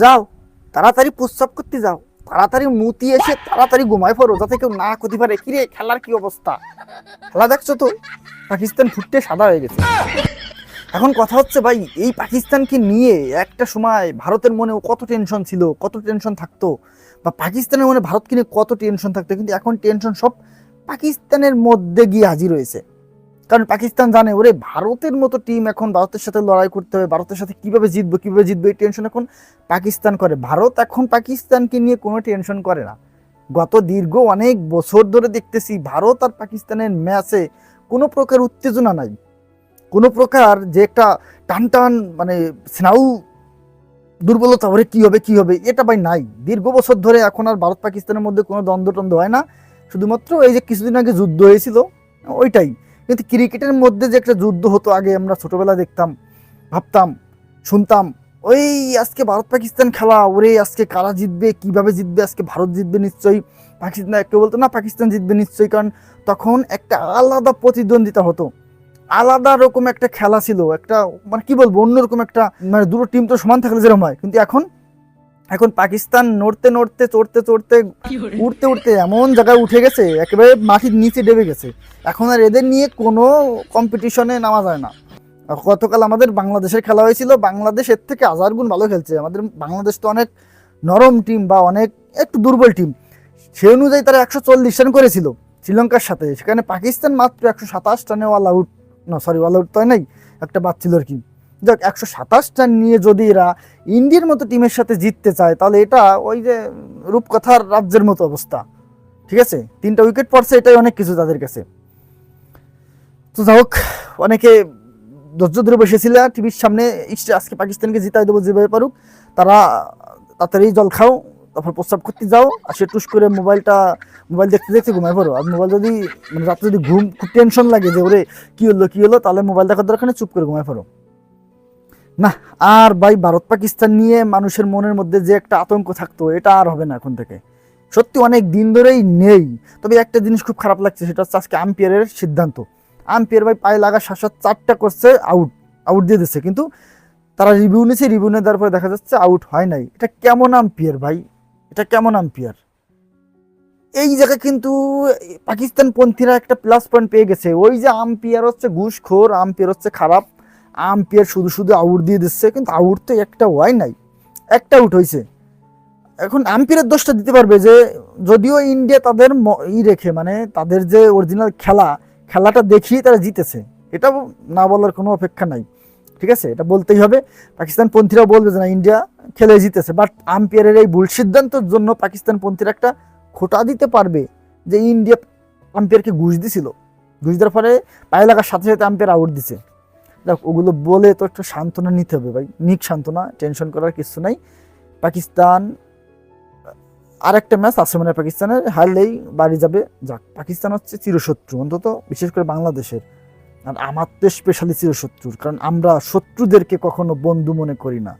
যাও, তাড়াতাড়ি প্রস্রাব করতে যাও। তাড়াতাড়ি মুতি এসে তাড়াতাড়ি ঘুমায় পড়ো, যাতে কেউ না করতে পারে কিরে, খেলার কি অবস্থা? খেলা দেখছ তো? পাকিস্তান ফুটতে সাদা হয়ে গেছে। এখন কথা হচ্ছে ভাই, এই পাকিস্তানকে নিয়ে একটা সময় ভারতের মনে কত টেনশন ছিল, কত টেনশন থাকতো? বা পাকিস্তানের মনে ভারতকে নিয়ে কত টেনশন থাকতো? কিন্তু এখন টেনশন সব পাকিস্তানের মধ্যে গিয়ে হাজির হয়েছে। কারণ পাকিস্তান জানে, ওরে ভারতের মতো টিম এখন ভারতের সাথে লড়াই করতে হবে, ভারতের সাথে কীভাবে জিতবো কীভাবে জিতবো, এই টেনশন এখন পাকিস্তান করে। ভারত এখন পাকিস্তানকে নিয়ে কোনো টেনশন করে না। গত দীর্ঘ অনেক বছর ধরে দেখতেছি, ভারত আর পাকিস্তানের ম্যাচে কোনো প্রকার উত্তেজনা নাই। কোনো প্রকার যে একটা টান টান মানে স্নাউ দুর্বলতা, ওরে কি হবে কি হবে, এটা ভাই নাই। দীর্ঘ বছর ধরে এখন আর ভারত পাকিস্তানের মধ্যে কোনো দ্বন্দ্ব টন্দ্ব হয় না। শুধুমাত্র এই যে কিছুদিন আগে যুদ্ধ হয়েছিল, ওইটাই। কিন্তু ক্রিকেটের মধ্যে যে একটা যুদ্ধ হতো আগে আমরা ছোটবেলা দেখতাম, ভাবতাম, শুনতাম, ওই আজকে ভারত পাকিস্তান খেলা, ওরে আজকে কারা জিতবে, কীভাবে জিতবে, আজকে ভারত জিতবে নিশ্চয়ই। পাকিস্তান কেউ বলতো, না, পাকিস্তান জিতবে নিশ্চয়ই। কারণ তখন একটা আলাদা প্রতিদ্বন্দ্বিতা হতো। আলাদা রকম একটা খেলা ছিল, একটা মানে কি বলব, অন্যরকম একটা মানে দুটো টিম তো সমান থাকলে যেরকম হয়। কিন্তু এখন এখন পাকিস্তান নড়তে নড়তে, চড়তে চড়তে উঠতে উঠতে এমন জায়গায় উঠে গেছে, একেবারে মাটির নিচে ডেবে গেছে। এখন আর এদের নিয়ে কোনো কম্পিটিশনে নামা যায় না। গতকাল আমাদের বাংলাদেশের খেলা হয়েছিল, বাংলাদেশ এর থেকে হাজার গুণ ভালো খেলছে। আমাদের বাংলাদেশ তো অনেক নরম টিম বা অনেক একটু দুর্বল টিম সে অনুযায়ী তারা একশো চল্লিশ রান করেছিল শ্রীলঙ্কার সাথে। সেখানে পাকিস্তান মাত্র একশো সাতাশ রানে অল আউট না সরি অল আউট তো নাই, একটা বাচ্ছিল আর কি। যাক, একশো সাতাশ রান নিয়ে যদি এরা ইন্ডিয়ার মতো টিমের সাথে জিততে চায়, তাহলে এটা ওই যে রূপকথার রাজ্যের মতো অবস্থা। ঠিক আছে? তিনটা উইকেট পড়ছে, এটাই অনেক কিছু তাদের কাছে। তো যাই হোক, অনেকে ধৈর্য ধরে বসেছিল, টিভির সামনে আজকে পাকিস্তানকে জিতাই দেবো যেভাবে পারুক। তারা তাড়াতাড়ি জল খাও, তারপর প্রস্রাব করতে যাও, আর সে টুস করে মোবাইলটা, মোবাইল দেখতে দেখতে ঘুমায় পড়ো। আর মোবাইল যদি মানে রাত্রে যদি ঘুম, খুব টেনশন লাগে যে, ওরে, কী হলো কী হলো? তাহলে মোবাইল দেখার দরকার চুপ করে ঘুমায় পড়ো। না, আর ভাই ভারত পাকিস্তান নিয়ে মানুষের মনের মধ্যে যে একটা আতঙ্ক থাকতো, এটা আর হবে না এখন থেকে। সত্যি অনেক দিন ধরেই নেই। তবে একটা জিনিস খুব খারাপ লাগছে, সেটা হচ্ছে আজকে আম্পিয়ারের সিদ্ধান্ত। আম্পিয়ার ভাই পায়ে লাগা শাসা চারটা করছে আউট আউট দিয়ে দিচ্ছে কিন্তু তারা রিভিউ নিয়েছে রিভিউ নিয়ে দেওয়ার পরে দেখা যাচ্ছে আউট হয় নাই। এটা কেমন আম্পিয়ার ভাই? এটা কেমন আম্পিয়ার? এই জায়গায় কিন্তু পাকিস্তান পন্থীরা একটা প্লাস পয়েন্ট পেয়ে গেছে। ওই যে আম্পিয়ার হচ্ছে ঘুষখোর, আম্পিয়ার হচ্ছে খারাপ। আম্পিয়ার শুধু শুধু আউট দিয়ে দিচ্ছে, কিন্তু আউট তো একটা হয় নাই। একটা আউট হয়েছে এখন আম্পিয়ারের দোষটা দিতে পারবে যে, যদিও ইন্ডিয়া তাদের ই রেখে মানে তাদের যে অরিজিনাল খেলা, খেলাটা দেখিয়ে তারা জিতেছে। এটা না বলার কোনো অপেক্ষা নাই। ঠিক আছে? এটা বলতেই হবে। পাকিস্তান পন্থীরা বলবে যে, না, ইন্ডিয়া খেলে জিতেছে। বাট আম্পিয়ারের এই ভুল সিদ্ধান্তের জন্য পাকিস্তান পন্থীরা একটা খোটা দিতে পারবে যে, ইন্ডিয়া আম্পিয়ারকে ঘুষ দিছিল। ঘুষ দেওয়ার ফলে পায়ে লাগার সাথে সাথে আম্পিয়ার আউট দিছে। দেখ, ওগুলো বলে তো একটু সান্ত্বনা নিতে হবে ভাই। নিক সান্ত্বনা টেনশন করার কিছু নাই। পাকিস্তান আর একটা ম্যাচ আছে মানে পাকিস্তানের, হারলেই বাড়ি যাবে। যাক, পাকিস্তান হচ্ছে চিরশত্রু, অন্তত বিশেষ করে বাংলাদেশের। আর আমার তো স্পেশালি চিরশত্রুর, কারণ আমরা শত্রুদেরকে কখনো বন্ধু মনে করি না।